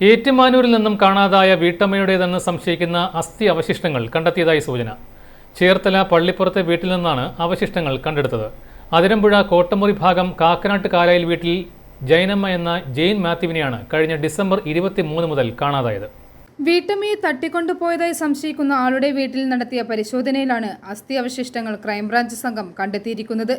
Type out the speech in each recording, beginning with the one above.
ഏറ്റുമാനൂരിൽ നിന്നും കാണാതായ വീട്ടമ്മയുടേതെന്ന് സംശയിക്കുന്ന അസ്ഥി അവശിഷ്ടങ്ങൾ കണ്ടെത്തിയതായി സൂചന. ചേർത്തല പള്ളിപ്പുറത്തെ വീട്ടിൽ നിന്നാണ് അവശിഷ്ടങ്ങൾ കണ്ടെടുത്തത്. അതിരമ്പുഴ കോട്ടമുറി ഭാഗം കാക്കനാട്ട് കാലായിൽ വീട്ടിൽ ജൈനമ്മ എന്ന ജെയിൻ മാത്യുവിനെയാണ് കഴിഞ്ഞ ഡിസംബർ ഇരുപത്തിമൂന്ന് മുതൽ കാണാതായത്. വീട്ടമ്മയെ തട്ടിക്കൊണ്ടുപോയതായി സംശയിക്കുന്ന ആളുടെ വീട്ടിൽ നടത്തിയ പരിശോധനയിലാണ് അസ്ഥി അവശിഷ്ടങ്ങൾ ക്രൈംബ്രാഞ്ച് സംഘം കണ്ടെത്തിയിരിക്കുന്നത്.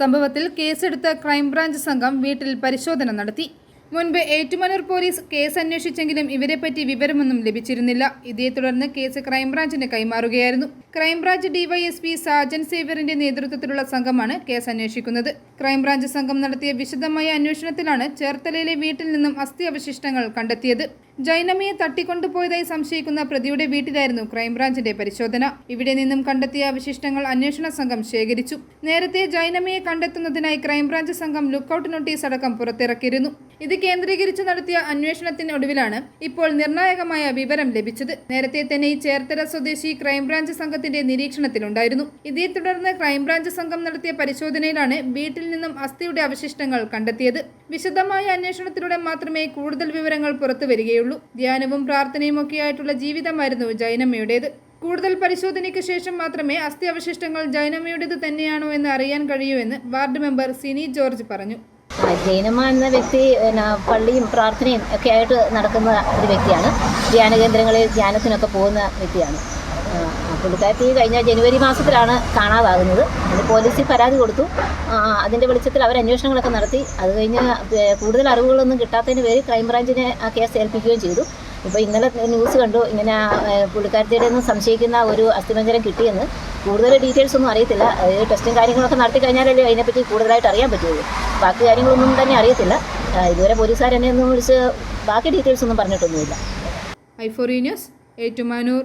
സംഭവത്തിൽ കേസെടുത്ത ക്രൈംബ്രാഞ്ച് സംഘം വീട്ടിൽ പരിശോധന നടത്തി. മുൻപ് ഏറ്റുമാനൂർ പോലീസ് കേസ് അന്വേഷിച്ചെങ്കിലും ഇവരെപ്പറ്റി വിവരമൊന്നും ലഭിച്ചിരുന്നില്ല. ഇതേ തുടർന്ന് കേസ് ക്രൈംബ്രാഞ്ചിന് കൈമാറുകയായിരുന്നു. ക്രൈംബ്രാഞ്ച് ഡിവൈഎസ്പി സാജൻ സേവറിന്റെ നേതൃത്വത്തിലുള്ള സംഘമാണ് കേസ് അന്വേഷിക്കുന്നത്. ക്രൈംബ്രാഞ്ച് സംഘം നടത്തിയ വിശദമായ അന്വേഷണത്തിലാണ് ചേർത്തലയിലെ വീട്ടിൽ നിന്നും അസ്ഥി അവശിഷ്ടങ്ങൾ കണ്ടെത്തിയത്. ജൈനമിയെ തട്ടിക്കൊണ്ടുപോയതായി സംശയിക്കുന്ന പ്രതിയുടെ വീട്ടിലായിരുന്നു ക്രൈംബ്രാഞ്ചിന്റെ പരിശോധന. ഇവിടെ നിന്നും കണ്ടെത്തിയ അവശിഷ്ടങ്ങൾ അന്വേഷണ സംഘം ശേഖരിച്ചു. നേരത്തെ ജൈനമയെ കണ്ടെത്തുന്നതിനായി ക്രൈംബ്രാഞ്ച് സംഘം ലുക്കൌട്ട് നോട്ടീസ് അടക്കം പുറത്തിറക്കിയിരുന്നു. ഇത് കേന്ദ്രീകരിച്ച് നടത്തിയ അന്വേഷണത്തിനൊടുവിലാണ് ഇപ്പോൾ നിർണായകമായ വിവരം ലഭിച്ചത്. നേരത്തെ തന്നെ ഈ ചേർത്തല സ്വദേശി ക്രൈംബ്രാഞ്ച് സംഘത്തിന്റെ നിരീക്ഷണത്തിലുണ്ടായിരുന്നു. ഇതേ തുടർന്ന് ക്രൈംബ്രാഞ്ച് സംഘം നടത്തിയ പരിശോധനയിലാണ് വീട്ടിൽ നിന്നും അസ്ഥിയുടെ അവശിഷ്ടങ്ങൾ കണ്ടെത്തിയത്. വിശദമായ അന്വേഷണത്തിലൂടെ മാത്രമേ കൂടുതൽ വിവരങ്ങൾ പുറത്തു വരികയുള്ളൂ. ധ്യാനവും പ്രാർത്ഥനയും ഒക്കെയായിട്ടുള്ള ജീവിതമായിരുന്നു ജൈനമ്മയുടേത്. കൂടുതൽ പരിശോധനയ്ക്ക് ശേഷം മാത്രമേ അസ്ഥി അവശിഷ്ടങ്ങൾ ജൈനമ്മയുടേത് തന്നെയാണോ എന്ന് അറിയാൻ കഴിയൂ എന്ന് വാർഡ് മെമ്പർ സിനി ജോർജ് പറഞ്ഞു. ജൈനമ്മ എന്ന വ്യക്തി പിന്നെ പള്ളിയും പ്രാർത്ഥനയും ഒക്കെ ആയിട്ട് നടക്കുന്ന ഒരു വ്യക്തിയാണ്. ധ്യാന കേന്ദ്രങ്ങളിൽ ധ്യാനത്തിനൊക്കെ പോകുന്ന വ്യക്തിയാണ്. പുള്ളിക്കാരത്തി കഴിഞ്ഞ ജനുവരി മാസത്തിലാണ് കാണാതാകുന്നത്. അത് പോലീസിൽ പരാതി കൊടുത്തു. അതിന്റെ വെളിച്ചത്തിൽ അവർ അന്വേഷണങ്ങളൊക്കെ നടത്തി. അത് കഴിഞ്ഞ് കൂടുതൽ അറിവുകളൊന്നും കിട്ടാത്തതിന് പേര് ക്രൈംബ്രാഞ്ചിനെ ആ കേസ് ഏൽപ്പിക്കുകയും ചെയ്തു. ഇപ്പോൾ ഇന്നലെ ന്യൂസ് കണ്ടു. ഇങ്ങനെ പുള്ളിക്കാരത്തിയുടെ നിന്ന് സംശയിക്കുന്ന ഒരു അസ്ഥിമഞ്ജനം കിട്ടിയെന്ന്. കൂടുതൽ ഡീറ്റെയിൽസ് ഒന്നും അറിയത്തില്ല. ടെസ്റ്റും കാര്യങ്ങളൊക്കെ നടത്തി കഴിഞ്ഞാലല്ലേ അതിനെപ്പറ്റി കൂടുതലായിട്ട് അറിയാൻ പറ്റുള്ളൂ. ബാക്കി കാര്യങ്ങളൊന്നും തന്നെ അറിയത്തില്ല. ഇതുവരെ പോലീസുകാർ എന്നെ ഒന്നും വിളിച്ച് ബാക്കി ഡീറ്റെയിൽസ് ഒന്നും പറഞ്ഞിട്ടൊന്നുമില്ല. ഐ ഐഫോറി ന്യൂസ് ഏറ്റുമാനൂർ.